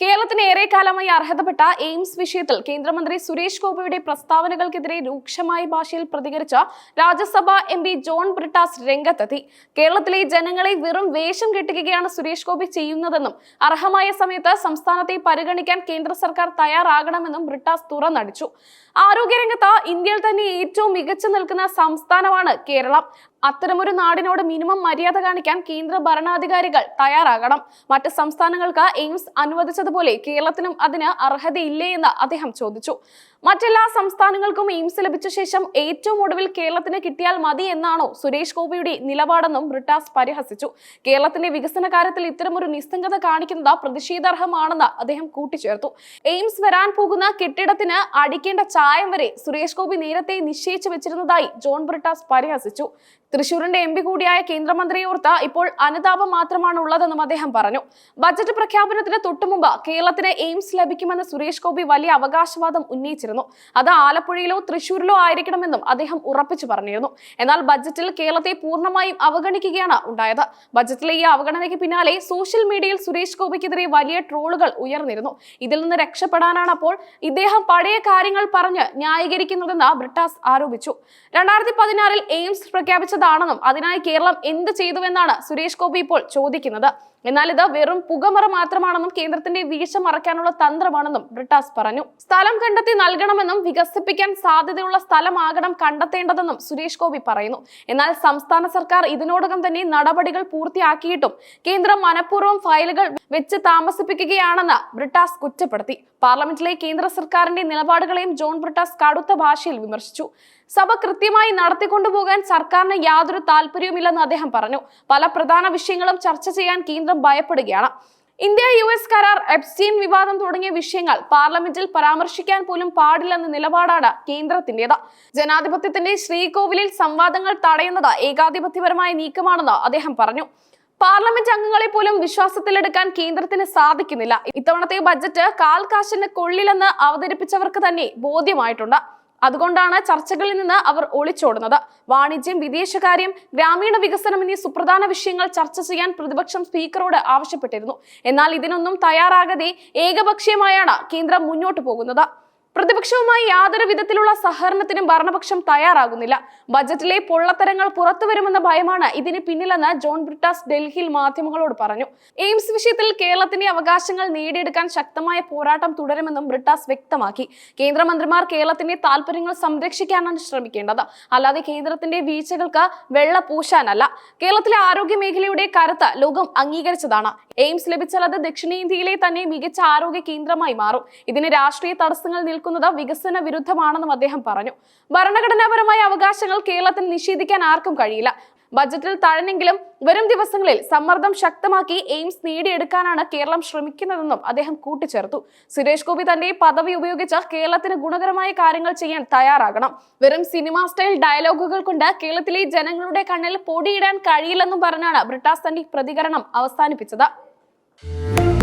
കേരളത്തിന് ഏറെക്കാലമായി അർഹതപ്പെട്ട എയിംസ് വിഷയത്തിൽ കേന്ദ്രമന്ത്രി സുരേഷ് ഗോപിയുടെ പ്രസ്താവനകൾക്കെതിരെ രൂക്ഷമായ ഭാഷയിൽ പ്രതികരിച്ച രാജ്യസഭ എം പി ജോൺ ബ്രിട്ടാസ് രംഗത്തെത്തി. കേരളത്തിലെ ജനങ്ങളെ വെറും വേഷം കെട്ടിക്കുകയാണ് സുരേഷ് ഗോപി ചെയ്യുന്നതെന്നും അർഹമായ സമയത്ത് സംസ്ഥാനത്തെ പരിഗണിക്കാൻ കേന്ദ്ര സർക്കാർ തയ്യാറാകണമെന്നും ബ്രിട്ടാസ് തുറന്നടിച്ചു. ആരോഗ്യരംഗത്ത് ഇന്ത്യയിൽ തന്നെ ഏറ്റവും മികച്ചു നിൽക്കുന്ന സംസ്ഥാനമാണ് കേരളം. അത്തരമൊരു നാടിനോട് മിനിമം മര്യാദ കാണിക്കാൻ കേന്ദ്ര ഭരണാധികാരികൾ തയ്യാറാകണം. മറ്റ് സംസ്ഥാനങ്ങൾക്ക് എയിംസ് അനുവദിച്ചതുപോലെ കേരളത്തിനും അതിന് അർഹതയില്ലേ എന്ന് അദ്ദേഹം ചോദിച്ചു. മറ്റെല്ലാ സംസ്ഥാനങ്ങൾക്കും എയിംസ് ലഭിച്ച ശേഷം ഏറ്റവും ഒടുവിൽ കേരളത്തിന് കിട്ടിയാൽ മതി എന്നാണോ സുരേഷ് ഗോപിയുടെ നിലപാടെന്നും ബ്രിട്ടാസ് പരിഹസിച്ചു. കേരളത്തിന്റെ വികസന കാര്യത്തിൽ ഇത്തരമൊരു നിസ്സംഗത കാണിക്കുന്നത് പ്രതിഷേധാർഹമാണെന്ന് അദ്ദേഹം കൂട്ടിച്ചേർത്തു. എയിംസ് വരാൻ പോകുന്ന കെട്ടിടത്തിന് അടിക്കേണ്ട ചായം വരെ സുരേഷ് ഗോപി നേരത്തെ നിശ്ചയിച്ചു വെച്ചിരുന്നതായി ജോൺ ബ്രിട്ടാസ് പരിഹസിച്ചു. തൃശൂരിന്റെ എം പി കൂടിയായ കേന്ദ്രമന്ത്രിയോർത്ത് ഇപ്പോൾ അനുതാപം മാത്രമാണ് ഉള്ളതെന്നും അദ്ദേഹം പറഞ്ഞു. ബജറ്റ് പ്രഖ്യാപനത്തിന് തൊട്ടുമുമ്പ് കേരളത്തിന് എയിംസ് ലഭിക്കുമെന്ന് സുരേഷ് ഗോപി വലിയ അവകാശവാദം ഉന്നയിച്ചിരുന്നു. അത് ആലപ്പുഴയിലോ തൃശൂരിലോ ആയിരിക്കണമെന്നും അദ്ദേഹം ഉറപ്പിച്ചു പറഞ്ഞിരുന്നു. എന്നാൽ ബജറ്റിൽ കേരളത്തെ പൂർണമായും അവഗണിക്കുകയാണ് ഉണ്ടായത്. ബജറ്റിലെ ഈ അവഗണനയ്ക്ക് പിന്നാലെ സോഷ്യൽ മീഡിയയിൽ സുരേഷ് ഗോപിക്കെതിരെ വലിയ ട്രോളുകൾ ഉയർന്നിരുന്നു. ഇതിൽ നിന്ന് രക്ഷപ്പെടാനാണ് അപ്പോൾ ഇദ്ദേഹം പഴയ കാര്യങ്ങൾ പറഞ്ഞ് ന്യായീകരിക്കുന്നതെന്ന് ബ്രിട്ടാസ് ആരോപിച്ചു. രണ്ടായിരത്തി പതിനാറിൽ എയിംസ് പ്രഖ്യാപിച്ചതാണെന്നും അതിനായി കേരളം എന്ത് ചെയ്തുവെന്നാണ് സുരേഷ് ഗോപി ഇപ്പോൾ ചോദിക്കുന്നത്. എന്നാൽ ഇത് വെറും പുകമറ മാത്രമാണെന്നും കേന്ദ്രത്തിന്റെ വീഴ്ച മറയ്ക്കാനുള്ള തന്ത്രമാണെന്നും ബ്രിട്ടാസ് പറഞ്ഞു. സ്ഥലം കണ്ടെത്തി നൽകണമെന്നും വികസിപ്പിക്കാൻ സാധ്യതയുള്ള സ്ഥലമാകണം കണ്ടെത്തേണ്ടതെന്നും സുരേഷ് ഗോപി പറയുന്നു. എന്നാൽ സംസ്ഥാന സർക്കാർ ഇതിനോടകം തന്നെ നടപടികൾ പൂർത്തിയാക്കിയിട്ടും കേന്ദ്രം മനഃപൂർവം ഫയലുകൾ വെച്ച് താമസിപ്പിക്കുകയാണെന്ന് ബ്രിട്ടാസ് കുറ്റപ്പെടുത്തി. പാർലമെന്റിലെ കേന്ദ്ര സർക്കാരിന്റെ നിലപാടുകളെയും ജോൺ ബ്രിട്ടാസ് കടുത്ത ഭാഷയിൽ വിമർശിച്ചു. സഭ കൃത്യമായി നടത്തിക്കൊണ്ടുപോകാൻ സർക്കാരിന് യാതൊരു താല്പര്യവുമില്ലെന്ന് അദ്ദേഹം പറഞ്ഞു. പല പ്രധാന വിഷയങ്ങളും ചർച്ച ചെയ്യാൻ കേന്ദ്രം ഭയപ്പെടുകയാണ്. ഇന്ത്യ യു എസ് കരാർ എപ്സ്റ്റീൻ വിവാദം തുടങ്ങിയ വിഷയങ്ങൾ പാർലമെന്റിൽ പരാമർശിക്കാൻ പോലും പാടില്ലെന്ന നിലപാടാണ് കേന്ദ്രത്തിന്റേത് ജനാധിപത്യത്തിന്റെ ശ്രീകോവിലിൽ സംവാദങ്ങൾ തടയുന്നത് ഏകാധിപത്യപരമായ നീക്കമാണെന്ന് അദ്ദേഹം പറഞ്ഞു. പാർലമെന്റ് അംഗങ്ങളെ പോലും വിശ്വാസത്തിലെടുക്കാൻ കേന്ദ്രത്തിന് സാധിക്കുന്നില്ല. ഇത്തവണത്തെ ബജറ്റ് കാൽ കാശിന് കൊള്ളിലെന്ന് അവതരിപ്പിച്ചവർക്ക് തന്നെ ബോധ്യമായിട്ടുണ്ട്. അതുകൊണ്ടാണ് ചർച്ചകളിൽ നിന്ന് അവർ ഒളിച്ചോടുന്നത്. വാണിജ്യം വിദേശകാര്യം ഗ്രാമീണ വികസനം എന്നീ സുപ്രധാന വിഷയങ്ങൾ ചർച്ച ചെയ്യാൻ പ്രതിപക്ഷം സ്പീക്കറോട് ആവശ്യപ്പെട്ടിരുന്നു. എന്നാൽ ഇതിനൊന്നും തയ്യാറാകാതെ ഏകപക്ഷീയമായാണ് കേന്ദ്രം മുന്നോട്ട് പോകുന്നത്. പ്രതിപക്ഷവുമായി യാതൊരു വിധത്തിലുള്ള സഹകരണത്തിനും ഭരണപക്ഷം തയ്യാറാകുന്നില്ല. ബജറ്റിലെ പൊള്ളത്തരങ്ങൾ പുറത്തു വരുമെന്ന ഭയമാണ് ഇതിന് പിന്നിലെന്ന് ജോൺ ബ്രിട്ടാസ് ഡൽഹിയിൽ മാധ്യമങ്ങളോട് പറഞ്ഞു. എയിംസ് വിഷയത്തിൽ കേരളത്തിന്റെ അവകാശങ്ങൾ നേടിയെടുക്കാൻ ശക്തമായ പോരാട്ടം തുടരുമെന്നും ബ്രിട്ടാസ് വ്യക്തമാക്കി. കേന്ദ്രമന്ത്രിമാർ കേരളത്തിന്റെ താല്പര്യങ്ങൾ സംരക്ഷിക്കാനാണ് ശ്രമിക്കേണ്ടത്. അല്ലാതെ കേന്ദ്രത്തിന്റെ വീഴ്ചകൾക്ക് വെള്ള പൂശാനല്ല. കേരളത്തിലെ ആരോഗ്യ മേഖലയുടെ കരുത്ത് ലോകം അംഗീകരിച്ചതാണ്. എയിംസ് ലഭിച്ചാൽ അത് ദക്ഷിണേന്ത്യയിലെ തന്നെ മികച്ച ആരോഗ്യ കേന്ദ്രമായി മാറും. ഇതിന് രാഷ്ട്രീയ തടസ്സങ്ങൾ നിൽക്കുന്നത് വികസന വിരുദ്ധമാണെന്നും അദ്ദേഹം പറഞ്ഞു. ഭരണഘടനാപരമായ അവകാശങ്ങൾ കേരളത്തിൽ നിഷേധിക്കാൻ ആർക്കും കഴിയില്ല. ബജറ്റിൽ തഴഞ്ഞെങ്കിലും വരും ദിവസങ്ങളിൽ സമ്മർദ്ദം ശക്തമാക്കി എയിംസ് നേടിയെടുക്കാനാണ് കേരളം ശ്രമിക്കുന്നതെന്നും അദ്ദേഹം കൂട്ടിച്ചേർത്തു. സുരേഷ് ഗോപി തന്റെ പദവി ഉപയോഗിച്ച് കേരളത്തിന് ഗുണകരമായ കാര്യങ്ങൾ ചെയ്യാൻ തയ്യാറാകണം. വെറും സിനിമാ സ്റ്റൈൽ ഡയലോഗുകൾ കൊണ്ട് കേരളത്തിലെ ജനങ്ങളുടെ കണ്ണിൽ പൊടിയിടാൻ കഴിയില്ലെന്നും പറഞ്ഞാണ് ബ്രിട്ടാസ് തന്റെ പ്രതികരണം അവസാനിപ്പിച്ചത്. Thank you.